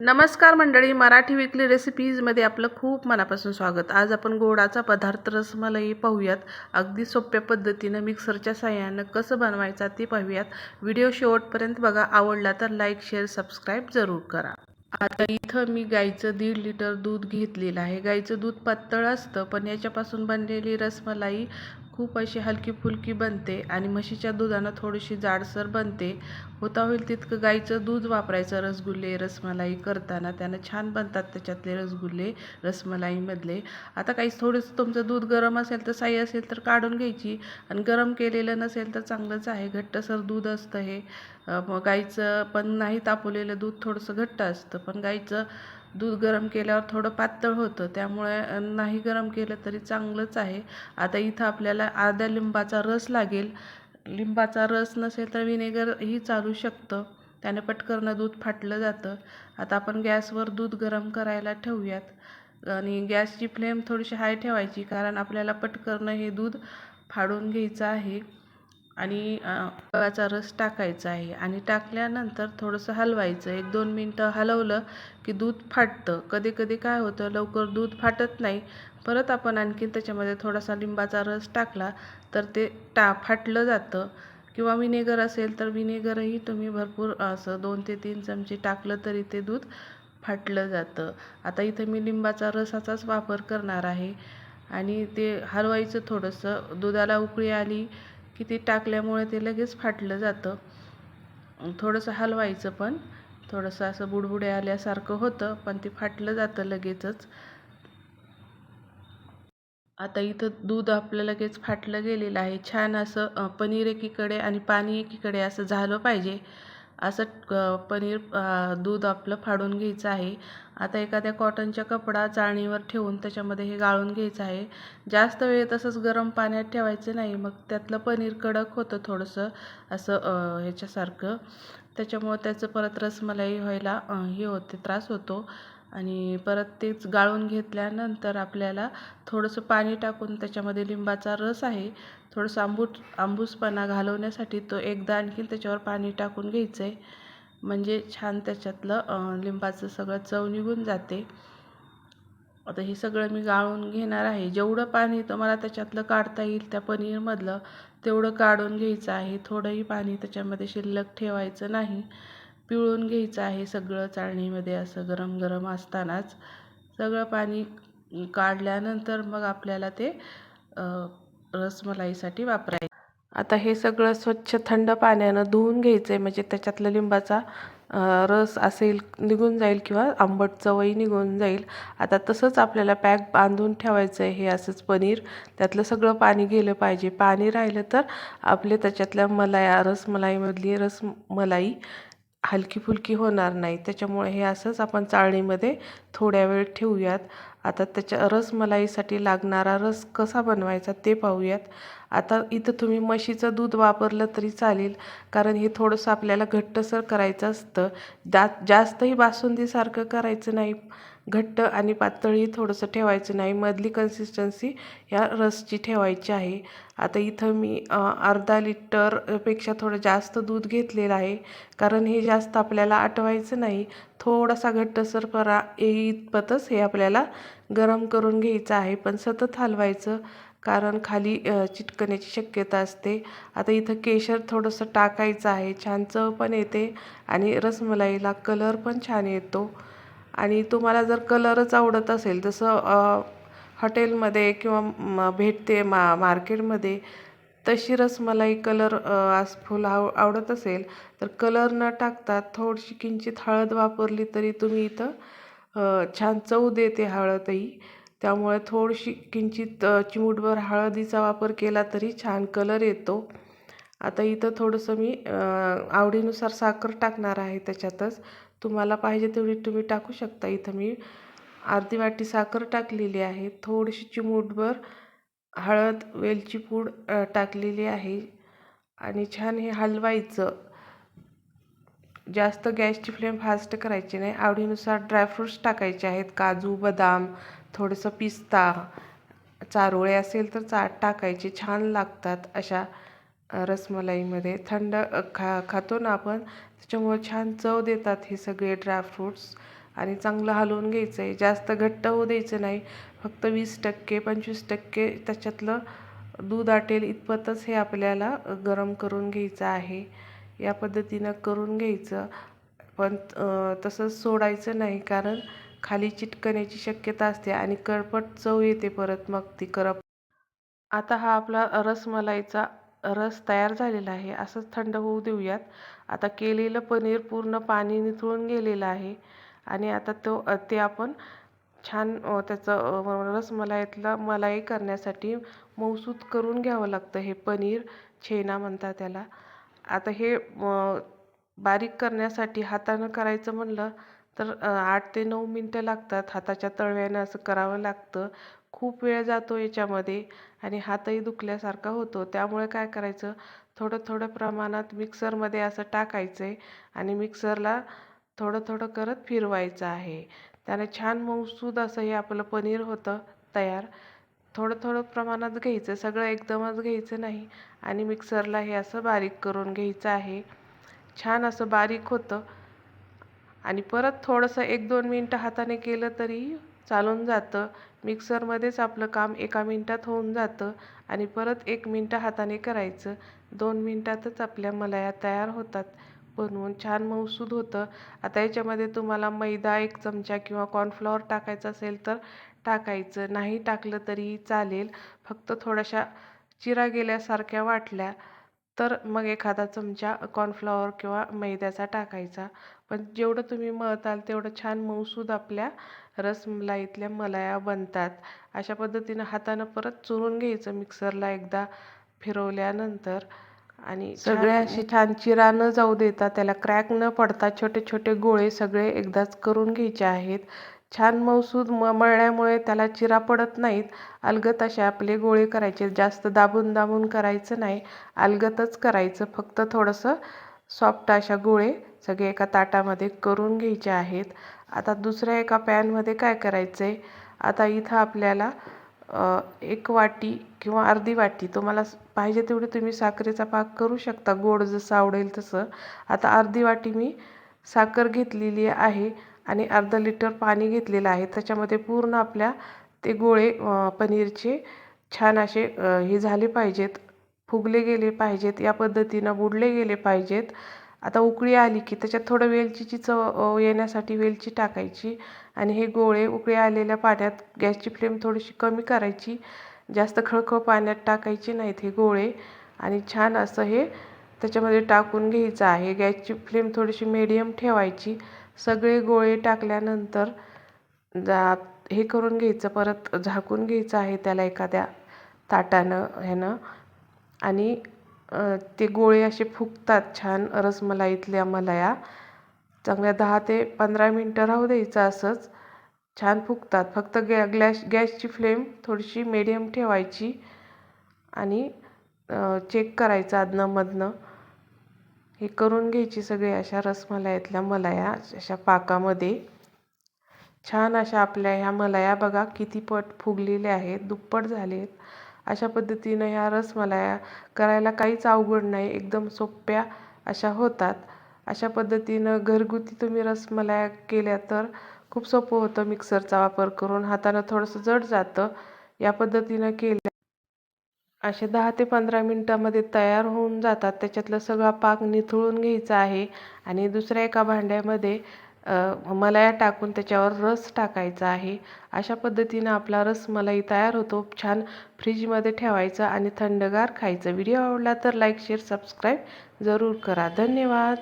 नमस्कार मंडळी मराठी विकली रेसिपीजमध्ये आपलं खूप मनापासून स्वागत. आज आपण गोडाचा पदार्थ रसमलाई पाहूयात. अगदी सोप्या पद्धतीनं मिक्सरच्या साह्यानं कसं बनवायचा ते पाहूयात. व्हिडिओ शेवटपर्यंत बघा. आवडला तर लाईक शेअर सबस्क्राईब जरूर करा. आता इथं मी गाईचं दीड लिटर दूध घेतलेलं आहे. गाईचं दूध पातळ असतं पण याच्यापासून बनलेली रसमलाई खूप अशी हलकी फुलकी बनते आणि म्हशीच्या दुधानं थोडीशी जाडसर बनते. होता होईल तितकं गाईचं दूध वापरायचं रसगुल्ले रसमलाई करताना. त्यानं छान बनतात त्याच्यातले रसगुल्ले रसमलाईमधले. आता काही थोडंसं तुमचं दूध गरम असेल तर साई असेल तर काढून घ्यायची. आणि गरम केलेलं नसेल तर चांगलंच आहे. घट्टसर दूध असतं हे. मग गाईचं पण नाही तापवलेलं दूध थोडंसं घट्ट असतं. पण गाईचं दूध गरम केल्यावर थोडं पातळ होतं. त्यामुळे नाही गरम केलं तरी चांगलंच आहे. आता इथं आपल्याला अर्ध्या लिंबाचा रस लागेल. लिंबाचा रस नसेल तर विनेगरही चालू शकतं. त्याने पटकन दूध फाटलं जातं. आता आपण गॅसवर दूध गरम करायला ठेवूयात. आणि गॅसची फ्लेम थोडीशी हाय ठेवायची कारण आपल्याला पटकन हे दूध फाडून घ्यायचं आहे. आणि गव्हाचा रस टाकायचा आहे आणि टाकल्यानंतर थोडंसं हलवायचं. एक दोन मिनटं हलवलं की दूध फाटतं. कधी कधी काय होतं लवकर दूध फाटत नाही. परत आपण आणखीन त्याच्यामध्ये थोडासा लिंबाचा रस टाकला तर ते टा फाटलं जातं. किंवा विनेगर असेल तर विनेगरही तुम्ही भरपूर असं दोन ते तीन चमचे टाकलं तरी ते दूध फाटलं जातं. आता इथं मी लिंबाचा रसाचाच वापर करणार आहे. आणि ते हलवायचं थोडंसं. दुधाला उकळी आली की ते टाकल्यामुळे ते लगेच फाटलं जातं. थोडंसं हलवायचं पण. थोडंसं असं बुडबुडे आल्यासारखं होतं पण ते फाटलं जातं लगेचच. आता इथं दूध आपलं लगेच फाटलं गेलेलं आहे. छान असं पनीर एकीकडे आणि पाणी एकीकडे असं झालं पाहिजे. असं पनीर दूध आपलं फाडून घ्यायचं आहे. आता एखाद्या कॉटनच्या कपडा चाळणीवर ठेवून त्याच्यामध्ये हे गाळून घ्यायचं आहे. जास्त वेळ तसंच गरम पाण्यात ठेवायचं नाही. मग त्यातलं पनीर कडक होतं थोडंसं असं ह्याच्यासारखं. त्याच्यामुळं त्याचं परत रसमलाई व्हायला हे होते त्रास होतो. आणि परत तेच गाळून घेतल्यानंतर आपल्याला थोडंसं पाणी टाकून त्याच्यामध्ये लिंबाचा रस आहे थोडंसं आंबूट आंबूसपणा घालवण्यासाठी तो एकदा आणखीन त्याच्यावर पाणी टाकून घ्यायचं आहे. म्हणजे छान त्याच्यातलं लिंबाचं सगळं चव निघून जाते. आता हे सगळं मी गाळून घेणार आहे. जेवढं पाणी तुम्हाला त्याच्यातलं काढता येईल त्या पनीरमधलं तेवढं काढून घ्यायचं आहे. थोडंही पाणी त्याच्यामध्ये शिल्लक ठेवायचं नाही. पिळून घ्यायचं आहे सगळं चाळणीमध्ये असं गरम गरम असतानाच. सगळं पाणी काढल्यानंतर मग आपल्याला ते रसमलाईसाठी वापरायचं. आता हे सगळं स्वच्छ थंड पाण्यानं धुवून घ्यायचं आहे म्हणजे त्याच्यातलं लिंबाचा रस असेल निघून जाईल किंवा आंबट चवही निघून जाईल. आता तसंच आपल्याला पॅक बांधून ठेवायचं आहे हे असंच पनीर. त्यातलं सगळं पाणी गेलं पाहिजे. पाणी राहिलं तर आपले त्याच्यातल्या मलाई रसमलाईमधली रसमलाई हलकी फुलकी होणार नाही. त्याच्यामुळे हे असंच आपण चाळणीमध्ये थोड्या वेळ ठेवूयात. आता त्याच्या रसमलाईसाठी लागणारा रस कसा बनवायचा ते पाहूयात. आता इथं तुम्ही म्हशीचं दूध वापरलं तरी चालेल कारण हे थोडंसं आपल्याला घट्टसर करायचं असतं. जा जास्तही बासुंदीसारखं करायचं नाही. घट्ट आणि पातळही थोडंसं ठेवायचं नाही. मधली कन्सिस्टन्सी या रसची ठेवायची आहे. आता इथं मी अर्धा लिटरपेक्षा थोडं जास्त दूध घेतलेलं आहे. कारण हे जास्त आपल्याला आटवायचं नाही. थोडासा घट्टसरपणा इतपतच हे आपल्याला गरम करून घ्यायचं आहे. पण सतत हलवायचं. कारण खाली चिटकण्याची शक्यता असते. आता इथं केशर थोडंसं टाकायचं आहे. छान चव पण येते आणि रसमलाईला कलर पण छान येतो. आणि तुम्हाला जर कलरच आवडत असेल जसं हॉटेलमध्ये किंवा भेटते मा मार्केटमध्ये तशी रसमलाई कलर आज फुल आव आवडत असेल तर कलर न टाकता थोडीशी किंचित हळद वापरली तरी तुम्ही इथं छान चव देते हळदही. त्यामुळे थोडीशी किंचित चिमूटभर हळदीचा वापर केला तरी छान कलर येतो. आता इथं थोडंसं मी आवडीनुसार साखर टाकणार आहे त्याच्यातच. तुम्हाला पाहिजे तेवढी तुम्ही टाकू शकता. इथं मी अर्धी वाटी साखर टाकलेली आहे. थोडीशी चिमूटभर हळद वेलची पूड टाकलेली आहे. आणि छान हे हलवायचं. जास्त गॅसची फ्लेम फास्ट करायची नाही. आवडीनुसार ड्रायफ्रूट्स टाकायचे आहेत. काजू बदाम थोडंसं पिस्ता चारोळे असेल तर चा टाकायचे. छान लागतात अशा रसमलाईमध्ये थंड खा खातो ना आपण त्याच्यामुळे छान चव देतात हे सगळे ड्रायफ्रूट्स आणि चांगलं हलवून घ्यायचं आहे जास्त घट्ट होऊ द्यायचं नाही. फक्त वीस टक्के पंचवीस टक्के त्याच्यातलं दूध आटेल इतपतच हे आपल्याला गरम करून घ्यायचं आहे. या पद्धतीनं करून घ्यायचं. पण तसंच सोडायचं नाही कारण खाली चिटकण्याची शक्यता असते आणि करपट चव येते परत मग ती करप. आता हा आपला रसमलाईचा रस तयार झालेला आहे. असंच थंड होऊ देऊयात. आता केलेलं पनीर पूर्ण पाणी निथळून गेलेलं आहे. आणि आता तो ते आपण छान त्याचं रसमलाईतला मलाई करण्यासाठी मऊसूत करून घ्यावं लागतं हे पनीर छेना म्हणतात त्याला. आता हे बारीक करण्यासाठी हातानं करायचं म्हणलं तर आठ ते नऊ मिनटं लागतात. हाताच्या तळव्यानं असं करावं लागतं. खूप वेळ जातो याच्यामध्ये आणि हातही दुखल्यासारखा होतो. त्यामुळे काय करायचं? थोडं थोडं प्रमाणात मिक्सरमध्ये असं टाकायचं आहे आणि मिक्सरला थोडं थोडं करत फिरवायचं आहे. त्याने छान मऊसूद असं हे आपलं पनीर होतं तयार. थोडं थोडं प्रमाणात घ्यायचं. सगळं एकदमच घ्यायचं नाही आणि मिक्सरला हे असं बारीक करून घ्यायचं आहे. छान असं बारीक होतं आणि परत थोडंसं एक दोन मिनटं हाताने केलं तरी चालून जातं. मिक्सरमध्येच आपलं काम एका मिनटात होऊन जातं आणि परत एक मिनटं हाताने करायचं. दोन मिनटातच आपल्या मलाया तयार होतात. बनवून छान मऊसूद होतं. आता याच्यामध्ये तुम्हाला मैदा एक चमचा किंवा कॉर्नफ्लॉवर टाकायचं असेल तर टाकायचं. नाही टाकलं तरी चालेल. फक्त थोड्याशा चिरा गेल्यासारख्या वाटल्या. तर मग एखादा चमचा कॉर्नफ्लॉवर किंवा मैद्याचा टाकायचा. पण जेवढं तुम्ही मळताल तेवढं छान मऊसूद आपल्या रसमलाईतल्या मलाया बनतात. अशा पद्धतीनं हातानं परत चुरून घ्यायचं मिक्सरला एकदा फिरवल्यानंतर आणि सगळे असे छान चिरा न जाऊ देता त्याला क्रॅक न पडता छोटे छोटे गोळे सगळे एकदाच करून घ्यायचे आहेत. छान मऊसूद म मळल्यामुळे त्याला चिरा पडत नाहीत. अलगद असे आपले गोळे करायचे. जास्त दाबून दाबून करायचं नाही. अलगदच करायचं. फक्त थोडंसं सॉफ्ट अशा गोळे सगळे एका ताटामध्ये करून घ्यायचे आहेत. आता दुसऱ्या एका पॅनमध्ये काय करायचं आहे आता इथं आपल्याला एक वाटी किंवा अर्धी वाटी तुम्हाला पाहिजे तेवढी तुम्ही साखरेचा पाक करू शकता. गोड जसं आवडेल तसं. आता अर्धी वाटी मी साखर घेतलेली आहे आणि अर्धा लिटर पाणी घेतलेलं आहे. त्याच्यामध्ये पूर्ण आपल्या ते गोळे पनीरचे छान असे हे झाले पाहिजेत फुगले गेले पाहिजेत या पद्धतीनं बुडले गेले पाहिजेत. आता उकळी आली की त्याच्यात थोडं वेलचीची चव येण्यासाठी वेलची टाकायची आणि हे गोळे उकळी आलेल्या पाण्यात गॅसची फ्लेम थोडीशी कमी करायची. जास्त खळखळ पाण्यात टाकायची नाहीत हे गोळे आणि छान असं हे त्याच्यामध्ये टाकून घ्यायचं आहे. गॅसची फ्लेम थोडीशी मीडियम ठेवायची. सगळे गोळे टाकल्यानंतर जा हे करून घ्यायचं. परत झाकून घ्यायचं आहे त्याला एखाद्या ताटानं ह्यानं. आणि ते गोळे असे फुगतात छान रसमलाईतल्या मलाया. चांगल्या दहा ते पंधरा मिनटं राहू द्यायचं असंच. छान फुगतात. फक्त गॅ ग्लॅश गॅसची फ्लेम थोडीशी मीडियम ठेवायची. आणि चेक करायचं अधनंमधनं हे करून घ्यायची सगळी अशा रसमलाईतल्या मलाया अशा पाकामध्ये. छान अशा आपल्या ह्या मलाया बघा किती पट फुगलेल्या आहेत दुप्पट झाले आहेत अशा पद्धतीनं ह्या रसमलाया करायला काहीच अवघड नाही एकदम सोप्या अशा होतात. अशा पद्धतीनं घरगुती तुम्ही रसमलाया केल्या तर खूप सोपं होतं मिक्सरचा वापर करून. हातानं थोडंसं जड जातं. या पद्धतीनं केलं असे दहा ते पंधरा मिनटामध्ये तयार होऊन जातात. त्याच्यातलं सगळा पाक निथळून घ्यायचा आहे आणि दुसऱ्या एका भांड्यामध्ये मलाया टाकून त्याच्यावर रस टाकायचा आहे. अशा पद्धतीनं आपला रस मलाई तयार होतो. छान फ्रीजमध्ये ठेवायचा आणि थंडगार खायचं. व्हिडिओ आवडला तर लाईक शेअर सबस्क्राईब जरूर करा. धन्यवाद.